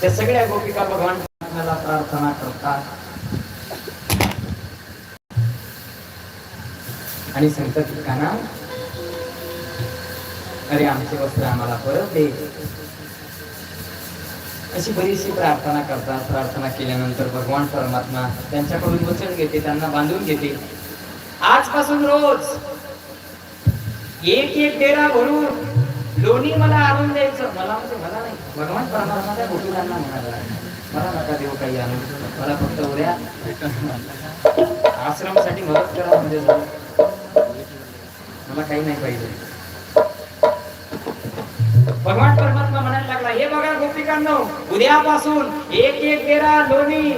त्या सगळ्या गोपिका भगवान कृष्णाला प्रार्थना करतात. आणि सांगतात की काना अरे आमचे वस्त्र आम्हाला परत दे अशी बरीचशी प्रार्थना करतात. प्रार्थना केल्यानंतर भगवान परमात्मा त्यांच्याकडून वचन घेते त्यांना बांधून घेते. आजपासून रोज एक एक डेरा भरून लोणी मला आणून द्यायचं. मला म्हणजे मला नाही. भगवान परमात्मा त्या गोपीकांना म्हणाला मला नका देऊ काही आणून. मला फक्त उद्या आश्रमासाठी मदत करा म्हणजे झालं. मला काही नाही पाहिजे. भगवान परमात्मा हे बघा गोपिकांनो उद्यापासून एक एक तेरा लोणी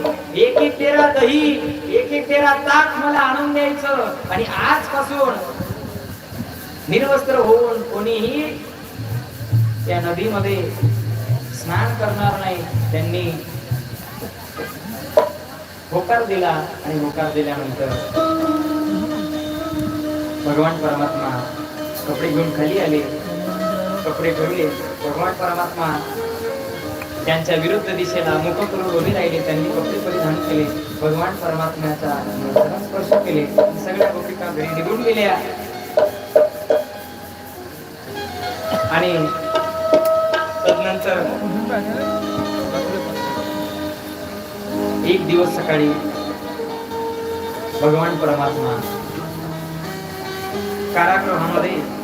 एक एक तेरा दही एक एक तेरा ताक मला आणून द्यायचं. आणि आजपासून निर्वस्त्र होऊन कोणीही त्या नदीमध्ये स्नान करणार नाही त्यांनी होकार दिला आणि होकार दिल्यानंतर भगवान परमात्मा कपडे घेऊन खाली आले. कपडे ठेवले भगवान परमात्मा त्यांच्या विरुद्ध दिशेला मुख करून उभे राहिले त्यांनी कपडे परिधान केले भगवान परमात्म्याचा स्पर्श केले सगळ्या गोपिका घरी निघून गेल्या. आणि तदनंतर एक दिवस सकाळी भगवान परमात्मा कारागृहामध्ये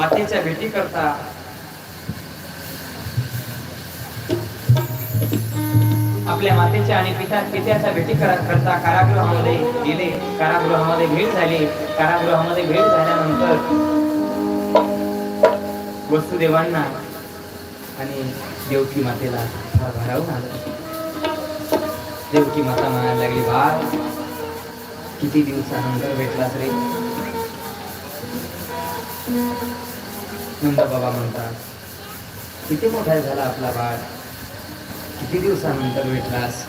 मातेच्या भेटी करता. आपल्या मातेच्या आणि पिता पित्याच्या भेटी करता. कारागृहामध्ये गेले. कारागृहामध्ये भेट झाली. कारागृहामध्ये भेट झाल्यानंतर वसुदेवांना आणि देवकी मातेला भरावून भारावून आलं. देवकी माता म्हणायला लागली बाळ किती दिवसानंतर भेटलास रे? नंद बाबा म्हणतात किती मोठा झाला आपला बाळ? किती दिवसानंतर भेटलास?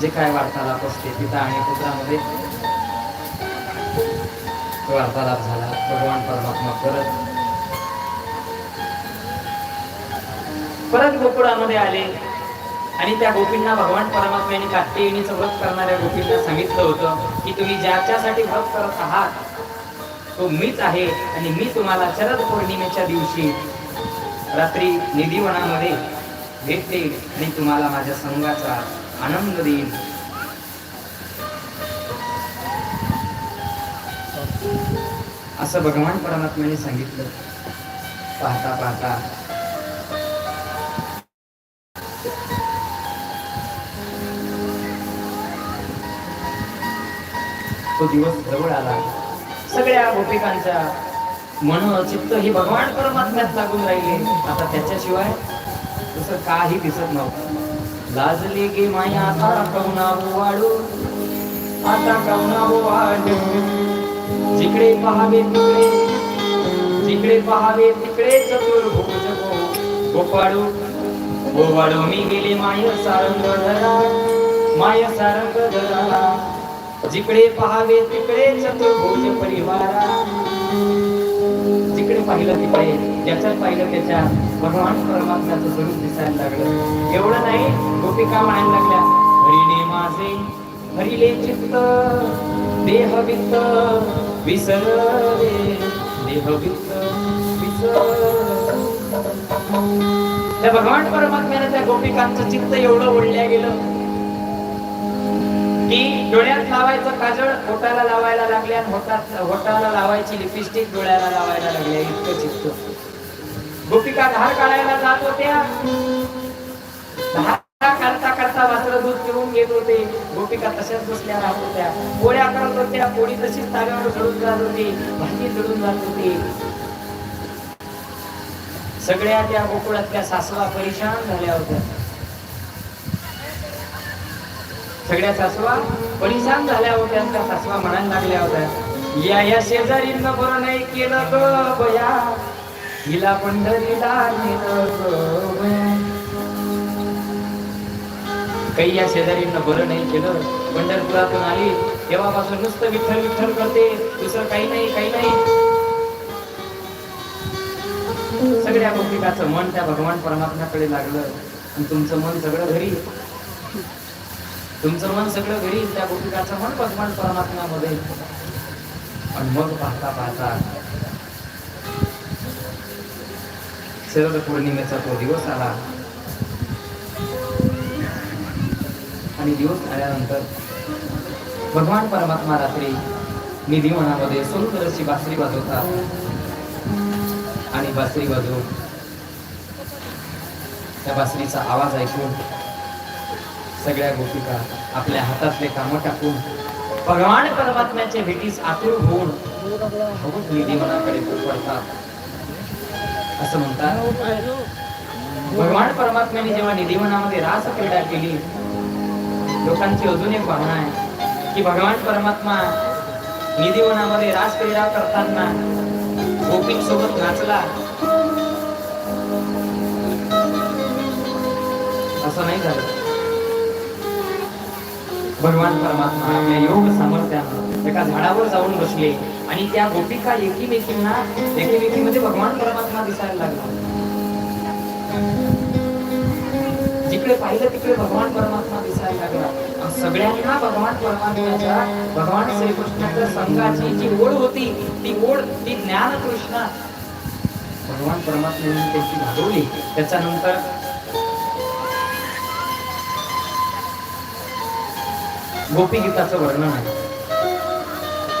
जे काय वार्तालाप असते पिता आणि पुत्रामध्ये वार्तालाप झाला भगवान परमात्मा परत. परत गोकुळामध्ये आले. आणि त्या गोपींना भगवान परमात्म्याने कात्यायनीचं व्रत करणाऱ्या गोपींना सांगितलं होतं की तुम्ही ज्याच्यासाठी व्रत करत आहात तो मीच आहे आणि मी तुम्हाला शरद पौर्णिमेच्या दिवशी रात्री निधीवनामध्ये भेटते आणि तुम्हाला माझ्या संघाचा आनंद देईन. असं भगवान परमात्म्याने सांगितलं. पाहता पाहता. तो दिवस जवळ आला. सगळ्या गोपिकांच्या मन चित्त ही भगवान परमात्म्यात लागून राहिले. आता त्याच्याशिवाय तसं काही दिसत नव्हतं. लाजले गे माया आता कवनावो वाढू. आता कवनावो वाढू. जिकडे पहावे तिकडे जिकडे पहावे तिकडे चतुर्भुज गो गोपाळू. गोवाळू मी गेले माय सारंग धरा माय सारंग धरा. जिकडे पहावे तिकडे चतुर्भुज परिवारा. जिकडे पाहिलं तिकडे ज्याच्यात पाहिलं त्याच्या भगवान परमात्म्याचं स्वरूप दिसायला लागलं. एवढं नाही गोपिका म्हणायला लागल्या हरिणे माझे हरिले चित्त देह वित्त विसरले देह वित्त त्या भगवान परमात्म्याने त्या गोपिकांचं चित्त एवढं ओढल्या गेलं. की डोळ्यात लावायचं काजळ होटाला लावायला लागल्या आणि होटात होटाला लावायची लिपस्टिक डोळ्याला लावायला लागल्या इतकं चित्त गोपिका धार काढायला जात होत्या. करता करता वासर दूध पिऊन घेत होते. गोपिका तशाच बसल्या राहत होत्या. पोळ्या करत होत्या. पोळी तशीच ताव्यावर चढून जात होती. भाजी चढून जात होती. सगळ्या त्या गोकुळातल्या सासवा परेशान झाल्या होत्या. सगळ्या सासवा परेशान झाल्या होत्या त्या सासवा म्हणायला लागल्या होत्या या या शेजारीनं बरं नाही केलं ग बया हिला पंढरीला ग काही या शेजारींना बरं नाही केलं पंढरपुरातून आली तेव्हापासून नुसतं विठ्ठल विठ्ठल करते दुसरं काही नाही काही नाही. सगळ्या गोपिकाचं मन त्या भगवान परमात्म्याकडे लागलं आणि तुमचं मन सगळं घरी. तुमचं मन सगळं घरी त्या गोपिकाचं मन भगवान परमात्म्यामध्ये. आणि मग पाहता पाहता शरद पौर्णिमेचा तो दिवस आला. आणि दिवस आल्यानंतर भगवान परमात्मा रात्री निधीवनामध्ये सुंदर अशी बासरी वाजवतात. आणि बासरी वाजवून त्या बासरीचा आवाज ऐकून सगळ्या गोपिका आपल्या हातातले कामं टाकून भगवान परमात्म्याच्या भेटीस आतुर होऊन भावुक निधीवनाकडे पडतात असं म्हणतात. भगवान परमात्म्याने जेव्हा निधीवनामध्ये रास क्रीडा केली लोकांची अजून एक भावना आहे की भगवान परमात्मा निधीवनामध्ये रास क्रीडा करताना गोपीं सोबत नाचला. असं नाही झालं. भगवान परमात्मा आपल्या योग सामर्थ्यानं एका झाडावर जाऊन बसले आणि त्या गोपिका एकीमेकींना एकीमेकीमध्ये भगवान परमात्मा दिसायला लागला. जिकडे पाहिलं तिकडे भगवान परमात्मा दिसायला लागला. सगळ्यांना भगवान परमात्म्याच्या भगवान श्रीकृष्णाच्या संघाची जी ओढ होती ती ओढ ती ज्ञान कृष्णा भगवान परमात्म्याने त्याची भागवली. त्याच्यानंतर गोपी गीताचं वर्णन आहे.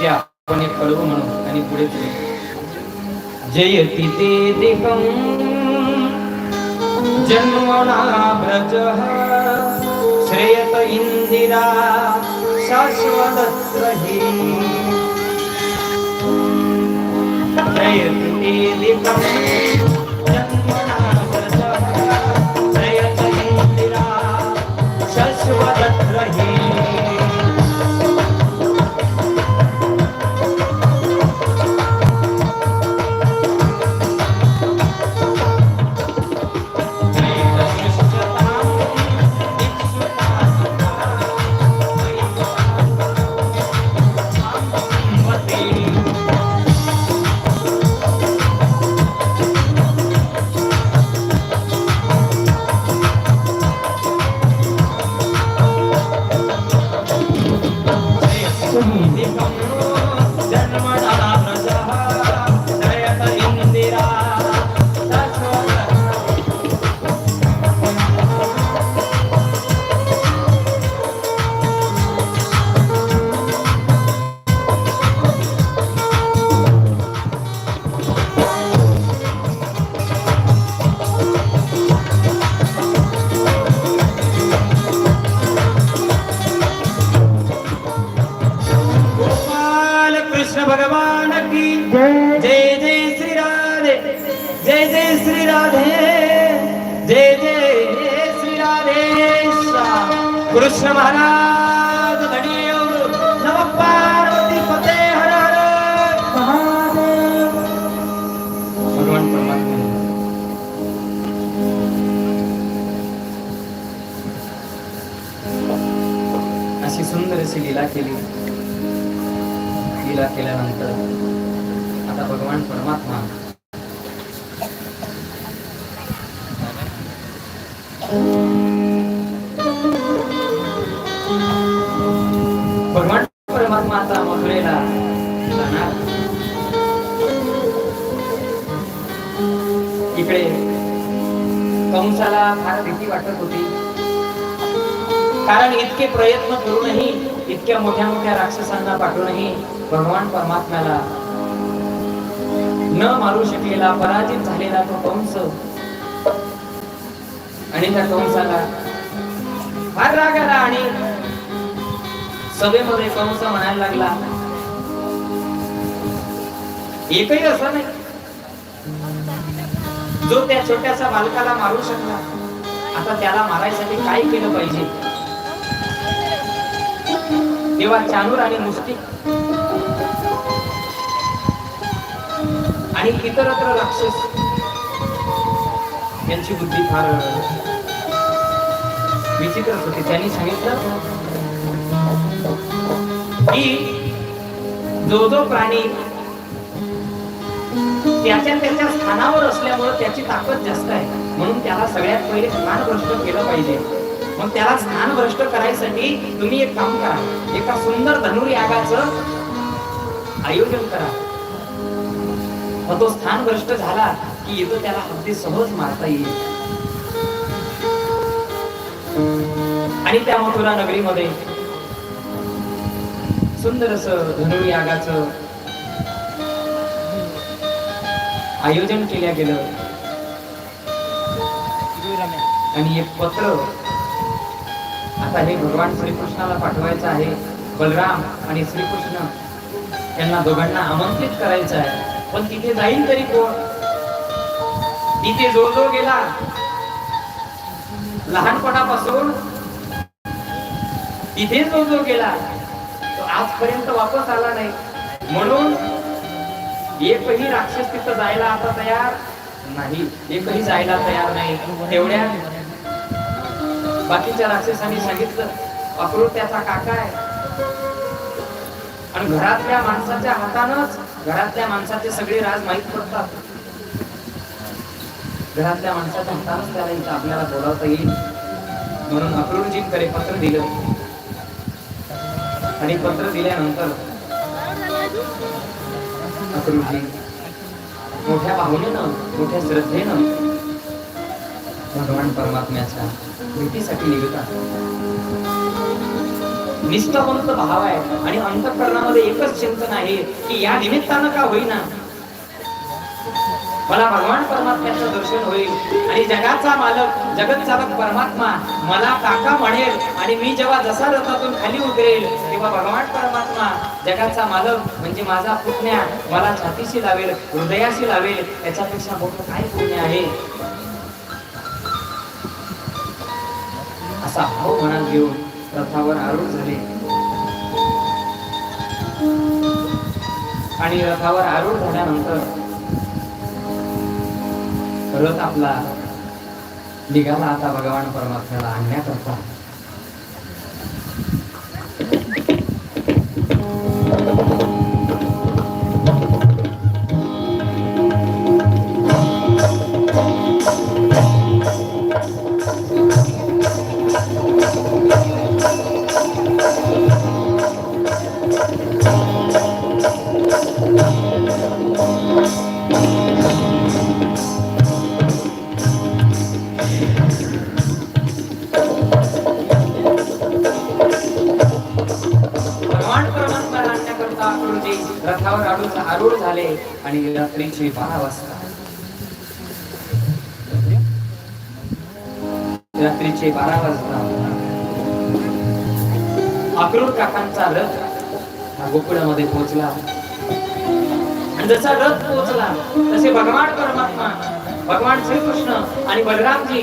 ते आपण एक कळवू म्हणू आणि पुढे पुढे. जयती ते दिकं जन्मना व्रज श्रेयत इंदिरा शाश्वत रही। जयति ते दिकं लीला केल्यानंतर आता भगवान परमात्मा. भगवान परमात्मा आता मथुरेला जाणार. इकडे कंसाला फार भीती वाटत होती. कारण इतके प्रयत्न करूनही इतक्या मोठ्या मोठ्या राक्षसांना पाठवूनही भगवान परमात्म्याला. न मारू शकलेला पराजित झालेला तो कंस. आणि त्या कंसाला फार राग आला आणि सभेमध्ये कंस म्हणायला लागला एकही असं नाही. जो त्या छोट्याशा बालकाला मारू शकला आता त्याला मारायसाठी काय केलं पाहिजे? तेव्हा चानूर आणि मुस्तिक आणि इतरत्र राक्षस. यांची बुद्धी फार विचित्रच होती. त्यांनी सांगितलं की जो जो प्राणी त्याच्या त्याच्या स्थानावर असल्यामुळे त्याची ताकद जास्त आहे. म्हणून त्याला सगळ्यात पहिले स्थान केलं पाहिजे. मग त्याला स्थान भ्रष्ट करायसाठी तुम्ही एक काम करा. एका सुंदर धनुर्यागाच आयोजन करा. मग तो स्थान भ्रष्ट झाला की येतो त्याला अगदी सहज मारता येईल. आणि त्या मथुरा नगरीमध्ये सुंदर असं धनुर्यागाच आयोजन केल्या गेलं. आणि एक पत्र आता भगवान श्रीकृष्णाला पाठवायचं आहे. बलराम आणि श्रीकृष्ण यांना दोघांना आमंत्रित करायचं आहे. पण तिथे जाईल तरी कोण? तिथे जो जो गेला. लहानपणापासून तिथे जो जो गेला. तो आजपर्यंत वापस आला नाही. म्हणून एकही राक्षस तिथं जायला आता तयार नाही. एकही जायला तयार नाही. तेवढ्या बाकीच्या राक्षसांनी सांगितलं अक्रूर त्याचा काका आहे. आणि घरातल्या माणसाच्या हातानच घरातल्या माणसाचे सगळे राज माहीत पडतात. घरातल्या माणसाच्या हातानच त्याला इथं आपल्याला बोलावता येईल. म्हणून अक्रूरजींकडे पत्र दिलं. आणि पत्र दिल्यानंतर अक्रूरजी मोठ्या भावनेनं मोठ्या श्रद्धेनं भगवान परमात्म्याच्या भेटीसाठी निघतात निष्ठावंत भाव आहे आणि अंतकरणामध्ये एकच चिंतन आहे की या निमित्तानं का होईना. मला भगवान परमात्म्याचं दर्शन होईल आणि जगाचा मालक जगत चालक परमात्मा मला काका म्हणेल आणि मी जेव्हा जसा रथातून खाली उतरेल तेव्हा भगवान परमात्मा जगाचा मालक म्हणजे माझा पुतण्या मला छातीशी लावेल हृदयाशी लावेल याच्यापेक्षा मोठं काय पुण्य आहे? असा भाव मनात घेऊन रथावर आरूढ झाले. आणि रथावर आरूढ झाल्यानंतर रथ आपला निघाला आता भगवान परमात्म्याला आणण्याकरता. रथावर आरूढ आरूढ झाले आणि रात्रीची बारा वाजता रात्रीचे बारा वाजता अक्रूर काकांचा रथ हा गोकुळामध्ये पोहोचला. जसा रथ पोहोचला तसे भगवान परमात्मा भगवान श्रीकृष्ण आणि बलरामजी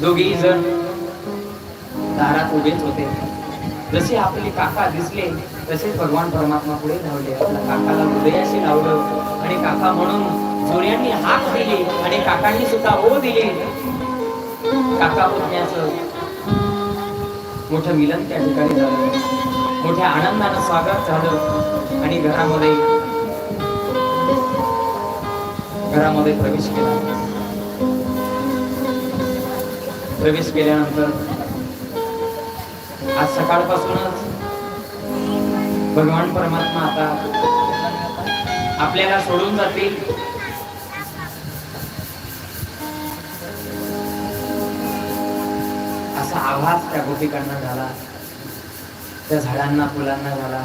दोघी जण दारात उभेच होते. जसे आपले काका दिसले तसेच भगवान परमात्मा पुढे धावले. आपल्या काकाला हृदयाशी लावलं आणि काका म्हणून जोड्यांनी हाक दिली आणि काकांनी सुद्धा ओ दिले. काका पुतण्याचं मोठं मिलन त्या ठिकाणी झालं. मोठ्या आनंदानं स्वागत झालं आणि घरामध्ये घरामध्ये प्रवेश केला. प्रवेश केल्यानंतर आज सकाळपासूनच भगवान परमात्मा आता आपल्याला सोडून जातील. असा आभास त्या गोपिकांना झाला. त्या झाडांना फुलांना झाला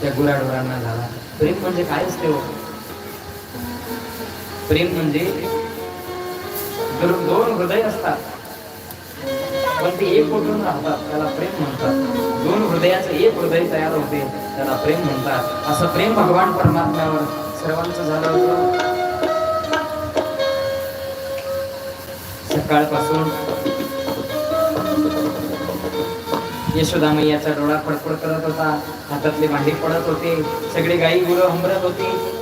त्या गुराढोरांना झाला. प्रेम म्हणजे कायच ठेव प्रेम म्हणजे दोन दोन हृदय असतात. पण ते एक कुठून राहतात त्याला प्रेम म्हणतात. दोन हृदयाचं एक हृदय तयार होते त्याला प्रेम म्हणतात. असं प्रेम भगवान परमात्म्यावर सर्वांचं झालं होतं. सकाळपासून यशोदा मैयाचा डोळा फडफड करत होता. हातातले भांडी पडत होते. सगळे गाई गुरं हंबरत होती.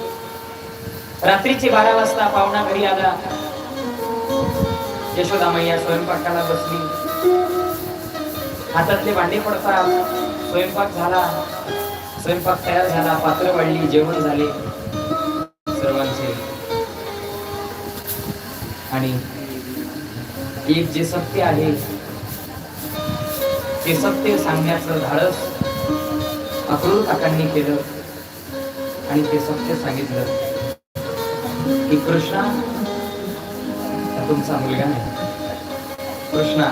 रात्रीचे बारा वाजता पाहुणा घरी आला. यशोदा मैया स्वयंपाकाला बसली. हातातले भांडे पडतात स्वयंपाक झाला. स्वयंपाक तयार झाला. पात्र वाढली. जेवण झाले. सर्वांचे. आणि एक जे सत्य आहे हे सत्य सांगण्याचं धाडस अक्रूर काकांनी केलं आणि ते सत्य सांगितलं की कृष्णा तुमचा मुलगा नाही कृष्णा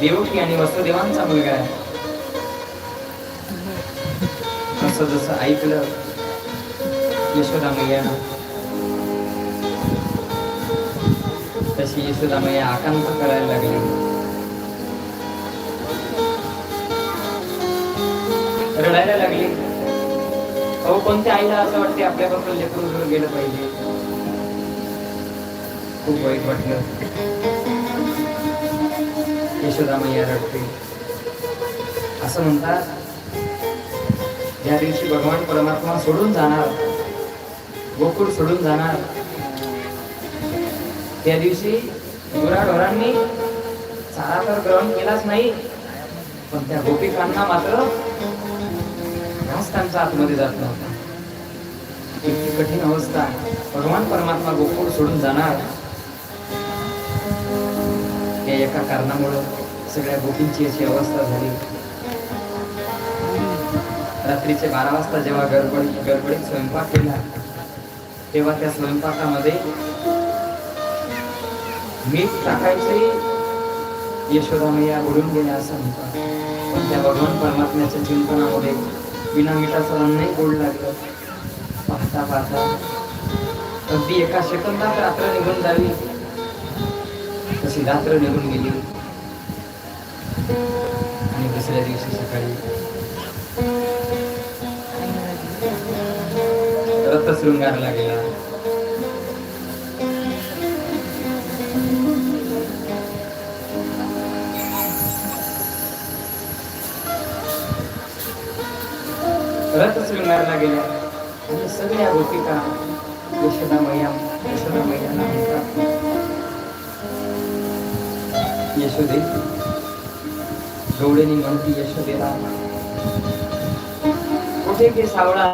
देवकी आणि वसुदेवांचा मुलगा आहे. असं जसं ऐकलं यशोदा मैया तशी यशोदा मैया आकांक्षा करायला लागली. रडायला लागली. अहो कोणत्या आईला असं वाटते आपल्याबरोबर लेकरू घेऊन गेलं पाहिजे? खूप वाईट वाटलं. यशोदा मैया रडते असं म्हणतात ज्या दिवशी भगवान परमात्मा सोडून जाणार गोकुळ सोडून जाणार त्या दिवशी गुराढोरांनी चारा तर ग्रहण केलाच नाही पण त्या गोपिकांना मात्र घास आतमध्ये जात नव्हता. इतकी कठीण अवस्था. भगवान परमात्मा गोकुळ सोडून जाणार. या एका कारणामुळं सगळ्या गोपींची अशी अवस्था झाली. रात्रीचे बारा वाजता जेव्हा गडबड गडबडीत स्वयंपाक केला तेव्हा त्या स्वयंपाकामध्ये मीठ टाकायचे यशोदा मैया उडून गेल्या असं म्हणतात पण त्या भगवान परमात्म्याच्या चिंतनामध्ये बिना मिठाचं नाही गोड लागलं. पाहता पाहता. अगदी एका सेकंदात रात्र निघून जावी. तशी रात्र निघून गेली. आणि दुसऱ्या दिवशी सकाळी. रथशृंगारला गेला रथशृंगारला गेल्या आणि सगळ्या गोपिका यशोदा मैया यशोदा. मैयाला म्हणतात यशोदे गौडेनी म्हणती यशोदेला कुठे के सावळा?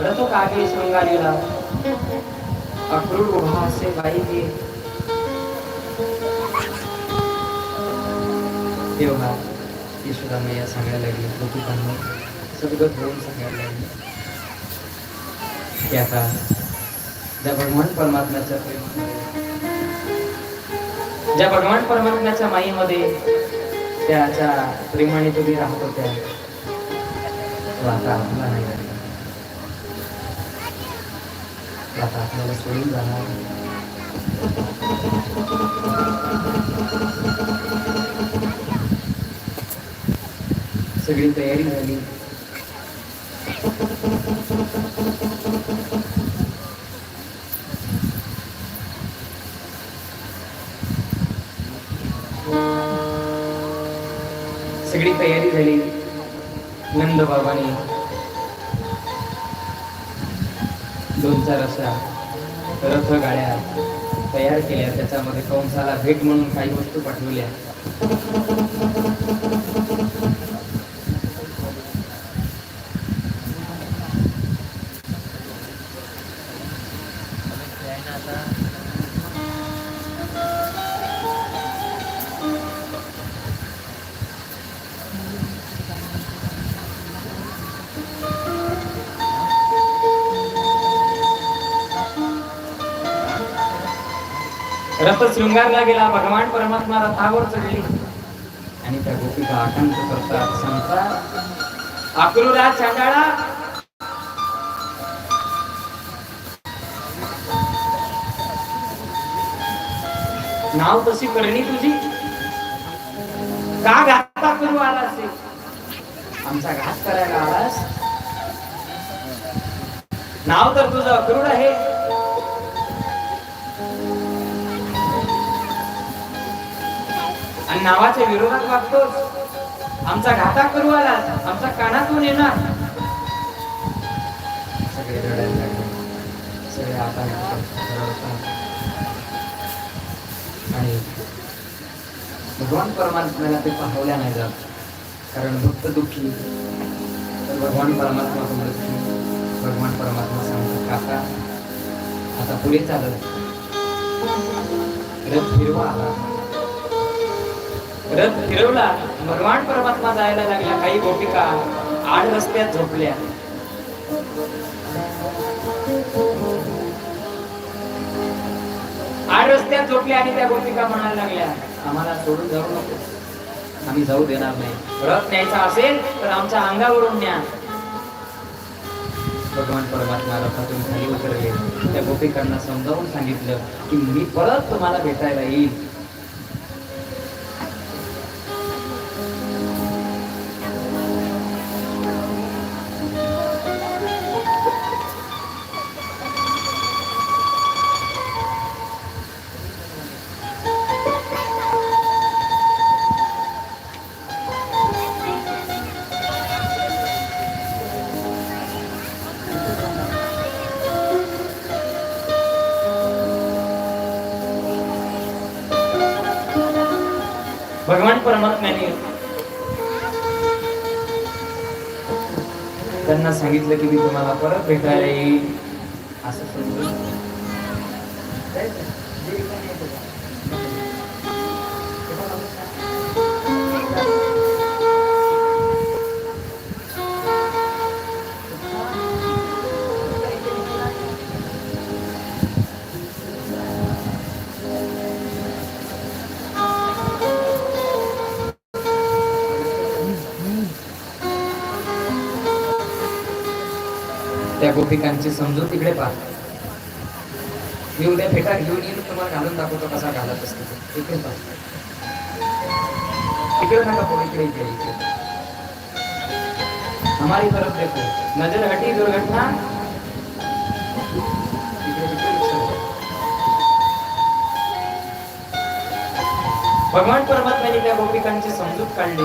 रथ कागे शृंगारीला अक्रूर उभा असे बाई गे. तेव्हा यशोदा मैया सांगायला लागली गोपिकांना सगळं होऊन सांगायला लागली. की आता ज्या भगवान परमात्म्याच्या प्रेमामध्ये ज्या भगवान परमात्म्याच्या माईमध्ये त्याच्या प्रेमाने तुम्ही राहत होत्या तो आता आपला नाही आता आपल्याला सोडून जाणार सगळी तयारी झाली. सगळी तयारी झाली. नंद बाबांनी. दोन चार अशा रथ गाड्या तयार केल्या. त्याच्यामध्ये कंसाला भेट म्हणून काही वस्तू पाठवल्या. शृंगारला गेला भगवान परमात्मा रथावर चढली. आणि त्या गोपीचा आकांत करतात संसार. अक्रूरा चांडाळा नाव तशी करणी तुझी. का घाता करू आलास? रे? आमचा घात करायला आलास. नाव तर तुझं अक्रूड आहे. आणि नावाच्या विरोधात वागतोस आमचा घाता करू आला आमचा कानातून येणार. सगळे रडायला लागले. सगळे आता आणि भगवान परमात्म्याला ते पाहवल्या नाही जात. कारण भक्त दुःखी. तर भगवान परमात्मा दुःखी भगवान परमात्मा सांगतो काका आता पुढे चालत रथ फिरवा आला रथ फिरवला भगवान परमात्मा जायला लागला काही गोपिका आड रस्त्यात झोपल्या. आड रस्त्यात झोपल्या आणि त्या गोपिका म्हणायला लागल्या आम्हाला सोडून जाऊ नको. आम्ही जाऊ देणार नाही. रथ न्यायचा असेल तर आमच्या अंगावरून न्या. भगवान परमात्मा रथातून खाली उतरले. त्या गोपिकांना समजावून सांगितलं की मी परत तुम्हाला भेटायला येईल. सांगितलं की मी तुम्हाला परत भेटायला येईल. त्या गोपिकांची समजून तिकडे पहा. मी उद्या फेटा घेऊन येईल तुम्हाला घालून दाखवतो कसा घालत असतो. तिकडे इकडे पहा. इकडे नका पोर इकडे इकडे इकडे. हमारी तरफ देखो. नजर हटी दुर्घटना. भगवान परमात्म्याने त्या गोपिकांची समजूत काढली.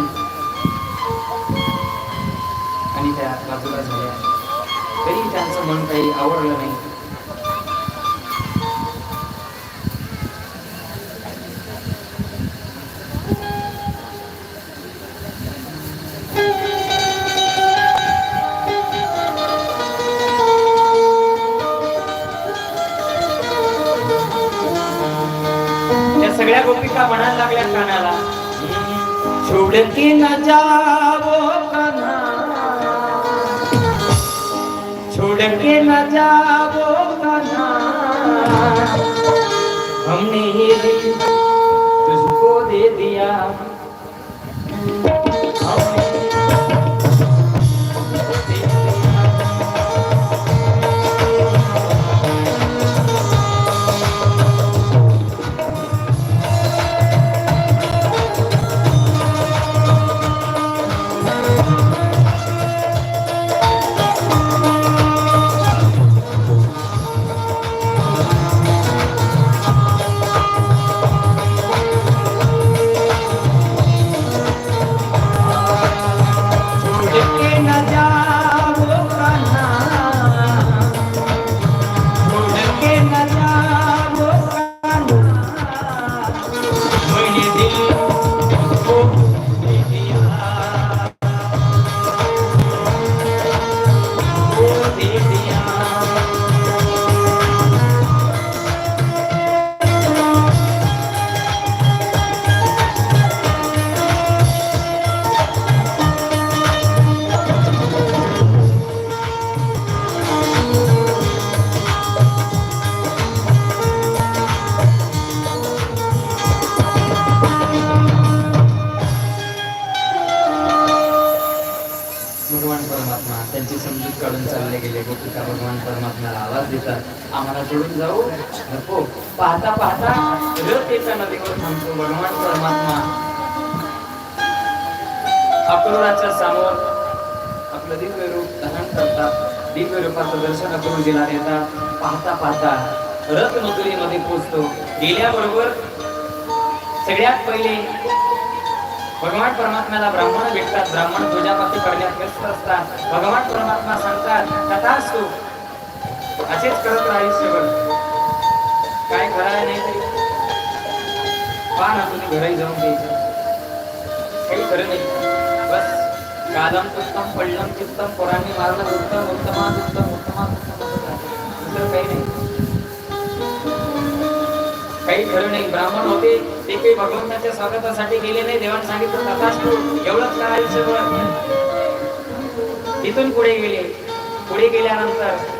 आणि त्या बाजूला झाल्या. तरी त्यांचं मन काही आवडलं नाही. त्या सगळ्या गोपिका म्हणायला लागल्या कानाला? छोड़ के न छोड़ के न जाओ कन्हा हमने परमात्म्याला आम्हाला सोडून जाऊ नको. पाहता पाहता. रथ नदीवर थांबतो. भगवान परमात्मा. अक्रोराच्या समोर आपलं दिव्य रूप धारण करतात दिव्य रूपाचं दर्शन अक्रोजीला देतात पाहता पाहता. रथ मथुरीमध्ये पोचतो गेल्याबरोबर सगळ्यात पहिले भगवान परमात्म्याला ब्राह्मण भेटतात. ब्राह्मण पूजापाती करण्यात व्यस्त असतात. भगवान परमात्मा सांगतात तथास्तु असेच करत आयुष्यभर काय करायला नाही तरी. पहा ना तुम्ही घराही जाऊन द्यायचं. काही खरं नाही. बस. कादम उत्तम पडलम चित्तम पोरांनी मारलं उत्तम उत्तमात उत्तम उत्तमात उत्तम दुसरं काही नाही. काही खरं नाही. ब्राह्मण होते ते काही भगवंताच्या स्वागतासाठी गेले नाही. देवाने सांगितलं तथास्तु एवढंच करा आयुष्यभर तिथून पुढे गेले. पुढे गेल्यानंतर